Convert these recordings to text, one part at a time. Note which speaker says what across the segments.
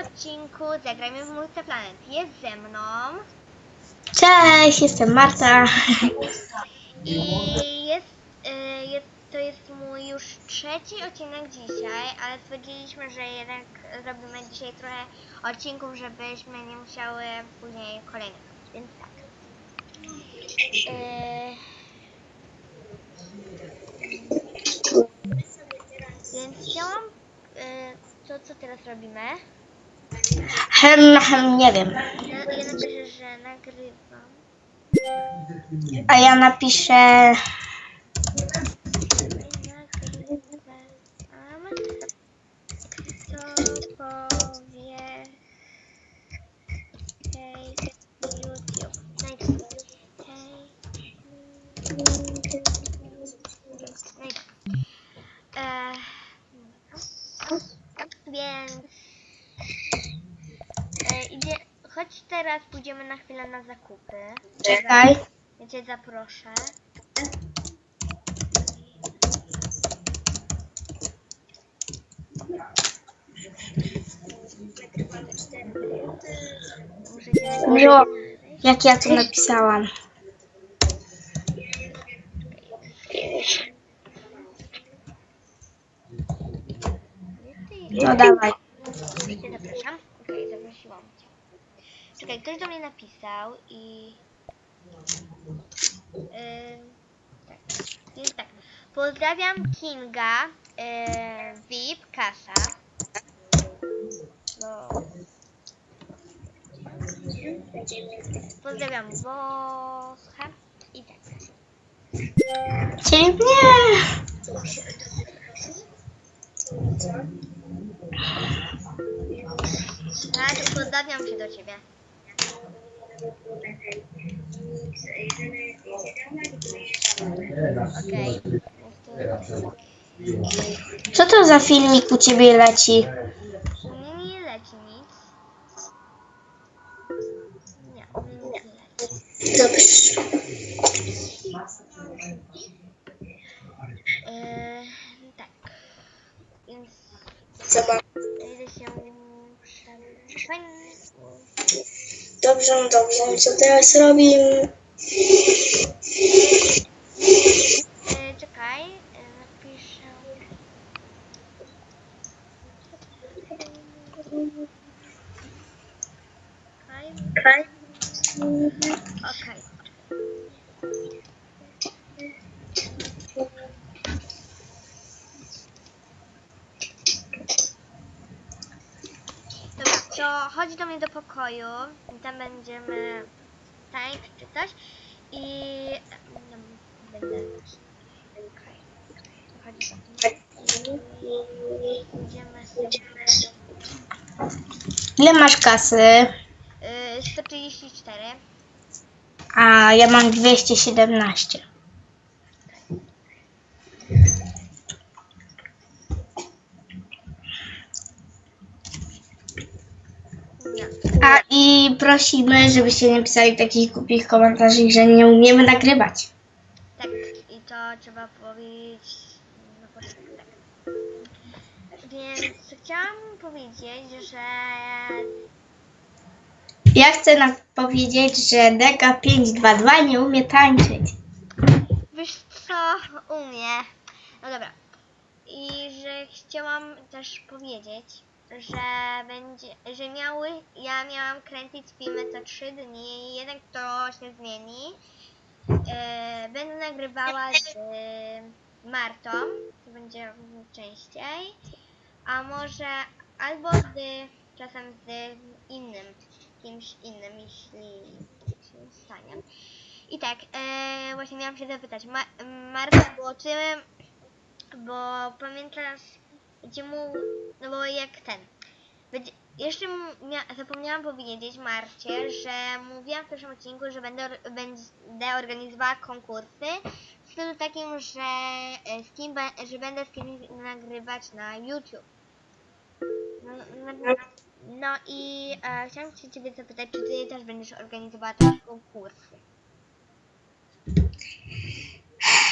Speaker 1: odcinku Zagrajmy w Multiplanet. Jest ze mną
Speaker 2: Cześć, jestem Marta.
Speaker 1: i jest, y, jest, to jest mój już trzeci odcinek dzisiaj, ale stwierdziliśmy, że jednak zrobimy dzisiaj trochę odcinków, żebyśmy nie musiały później kolejnych. Więc tak. Y, więc chciałam, y, to co teraz robimy?
Speaker 2: Hem, hem, nie wiem.
Speaker 1: Ja, ja napiszę, że nagrywam.
Speaker 2: A ja napiszę.
Speaker 1: Nagrywam. Co powie hej YouTube. Najpierw hej. Najpierw. E, więc e, idzie, chodź teraz pójdziemy na chwilę na zakupy.
Speaker 2: Czekaj.
Speaker 1: Ja cię zaproszę. Muszę
Speaker 2: jak ja tu napisałam. No dawaj.
Speaker 1: Zapraszam. Czekaj, ktoś do mnie napisał i... Ym, tak. Więc tak. Pozdrawiam Kinga, yy, VIP, Kasa. No. Pozdrawiam Woscha i tak.
Speaker 2: Czyli nie.
Speaker 1: Tak, pozdrawiam się do ciebie. Okej.
Speaker 2: Co to za filmik u ciebie leci?
Speaker 1: U mnie nie leci nic. Nie, u mnie nic nie leci. Eee, tak. Więc idę się przebrać. Fajnie.
Speaker 2: Dobrze, dobrze. Co teraz robimy?
Speaker 1: E, czekaj, e, napiszę. Okej. Okej. Dobra, to chodź do mnie do pokoju. i Tam będziemy tańczyć czy coś. I mm, będę. Okej. Chodź do mnie. Idziemy sobie.
Speaker 2: Ile masz kasy?
Speaker 1: Yy, 134.
Speaker 2: A ja mam 217.
Speaker 1: Nie.
Speaker 2: A i prosimy, żebyście nie pisali takich głupich komentarzy, że nie umiemy nagrywać.
Speaker 1: Tak, i to trzeba powiedzieć na początku. Tak. Więc chciałam powiedzieć, że
Speaker 2: Ja chcę powiedzieć, że Deka 522 nie umie tańczyć.
Speaker 1: wiesz co umie. No dobra. I że chciałam też powiedzieć, że będzie, że miały, ja miałam kręcić filmy co 3 dni jednak to się zmieni. E, będę nagrywała z Martą, to będzie częściej, a może albo z, czasem z innym, kimś innym, jeśli się stanie. I tak, e, właśnie miałam się zapytać, Ma- Marta, bo ty, bo pamiętasz, gdzie mu, no bo jak ten, będzie, jeszcze zapomniałam powiedzieć Marcie, że mówiłam w pierwszym odcinku, że będę, będę organizowała konkursy w stylu takim, że e, z kim, że będę z kimś nagrywać na YouTube. No, no, no i e, chciałam się ciebie zapytać, czy ty też będziesz organizowała konkursy?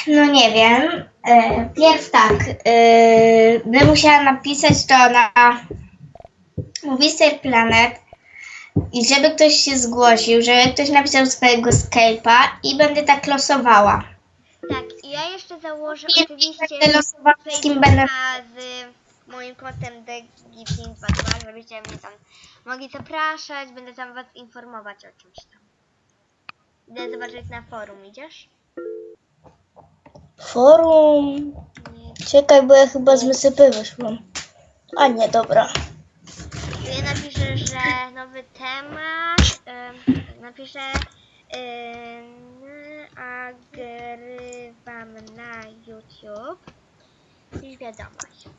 Speaker 2: No nie wiem. E, pierw tak. E, będę musiała napisać to na Movister Planet i żeby ktoś się zgłosił, żeby ktoś napisał swojego Skype'a i będę tak losowała.
Speaker 1: Tak, i ja jeszcze założę
Speaker 2: I
Speaker 1: oczywiście
Speaker 2: będę losowała, z kim będę...
Speaker 1: Z moim kontem DG522, żebyście mnie tam mogli zapraszać, będę tam was informować o czymś tam. Idę zobaczyć na forum, idziesz?
Speaker 2: Forum. Czekaj, bo ja chyba z wysypy wyszłam. A nie, dobra.
Speaker 1: Ja napiszę, że nowy temat, em, napiszę em, nagrywam na YouTube i wiadomość.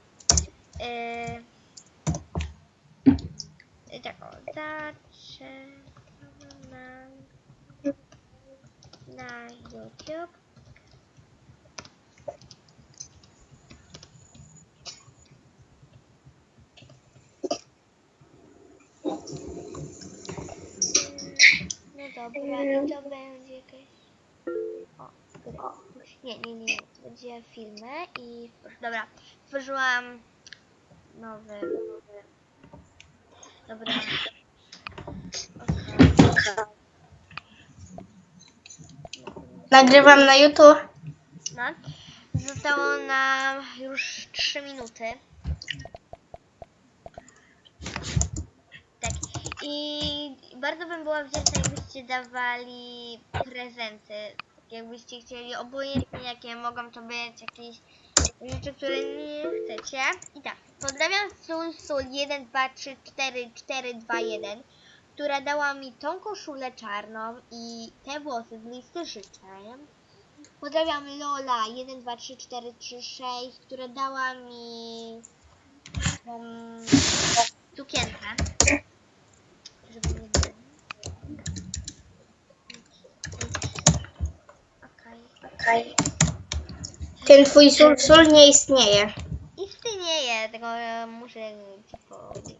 Speaker 1: I tak o, zaczynam na, na YouTube. Dobra, i to będzie jakieś... O. Nie, nie, nie, nie. To będzie filmy i... Dobra, stworzyłam nowy... nowy... Dobra.
Speaker 2: Nagrywam na YouTube.
Speaker 1: No. Zostało nam już 3 minuty. Tak. I bardzo bym była wdzięczna, jakbyście dawali prezenty. Jakbyście chcieli, obojętnie jakie mogą to być jakieś rzeczy, które nie chcecie. I tak, pozdrawiam Sul Sul 1, 2, 3, 4, 4, 2, 1, która dała mi tą koszulę czarną i te włosy z listy życzeń. Pozdrawiam Lola 1, 2, 3, 4, 3, 6, która dała mi tą sukienkę. Żeby nie było. Okej.
Speaker 2: Ten twój sul, sul nie istnieje.
Speaker 1: Istnieje, tego e, muszę ci powiedzieć.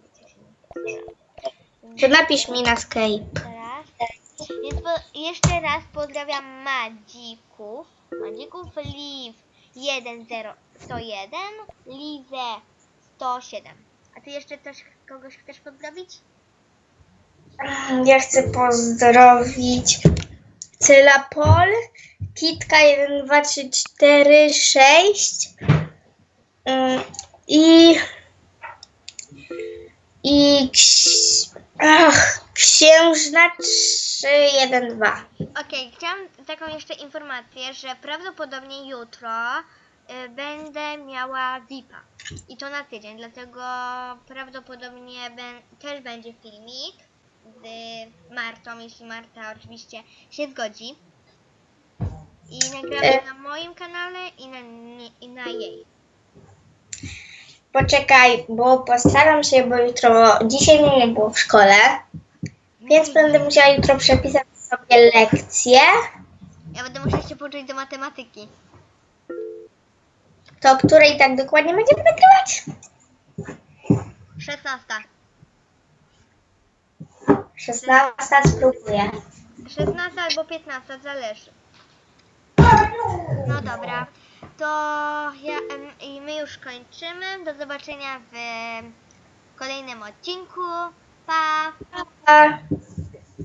Speaker 2: To napisz mi na Skype.
Speaker 1: Teraz. Więc po, jeszcze raz pozdrawiam Madzików. Madzików Liv 10101, Lizę 107. A ty jeszcze coś kogoś chcesz pozdrowić?
Speaker 2: Ja chcę pozdrowić Cylapol, Kitka 1, 2, 3, 4, 6 ym, i i ach, Księżna 3, 1, 2.
Speaker 1: Okej, chciałam taką jeszcze informację, że prawdopodobnie jutro y, będę miała VIP-a. I to na tydzień, dlatego prawdopodobnie ben, też będzie filmik z Martą, jeśli Marta oczywiście się zgodzi. I nagramy
Speaker 2: E.
Speaker 1: na moim kanale i na, nie, i na jej.
Speaker 2: Poczekaj, bo postaram się, bo jutro, dzisiaj mnie nie było w szkole, więc będę musiała jutro przepisać sobie lekcje.
Speaker 1: Ja będę musiała się pouczyć do matematyki.
Speaker 2: To o której tak dokładnie będziemy nagrywać?
Speaker 1: 16.
Speaker 2: 16 spróbuję.
Speaker 1: 16 albo 15, zależy. No dobra, to ja, em, i my już kończymy. Do zobaczenia w kolejnym odcinku. Pa!
Speaker 2: Pa.